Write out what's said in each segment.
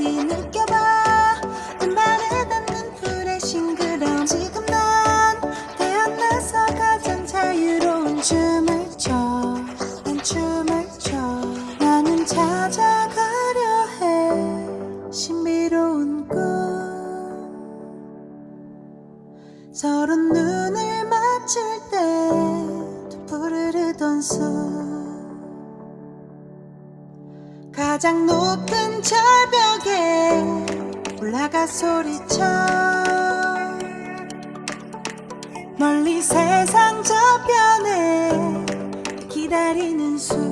노랫소리 느껴봐. 음반에 닿는 불의 싱그러움 지금 난 태어나서 가장 자유로운 춤을 춰난 춤을 춰. 나는 찾아가려 해. 신비로운 꿈. 서로 눈을 맞출 때또 푸르르던 숲 가장 높은 절벽에 올라가 소리쳐. 멀리 세상 저편에 기다리는 숲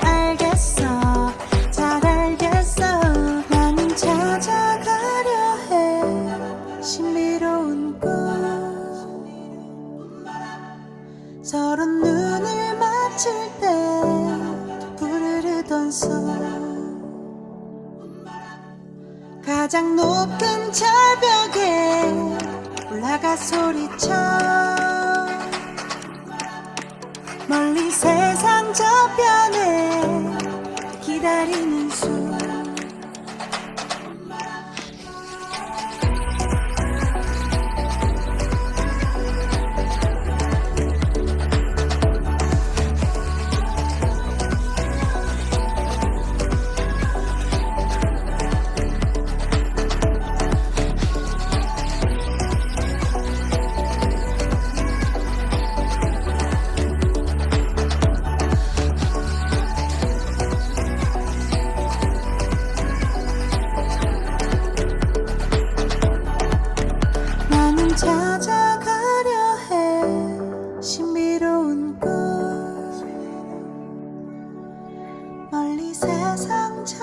알겠어. 잘 알겠어. 나는 찾아가려 해. 신비로운 꿈. 서로 눈을 맞출 때 부르르던 숲 가장 높은 절벽에 올라가 소리쳐. 멀리 세상 저편에 기다 세상 저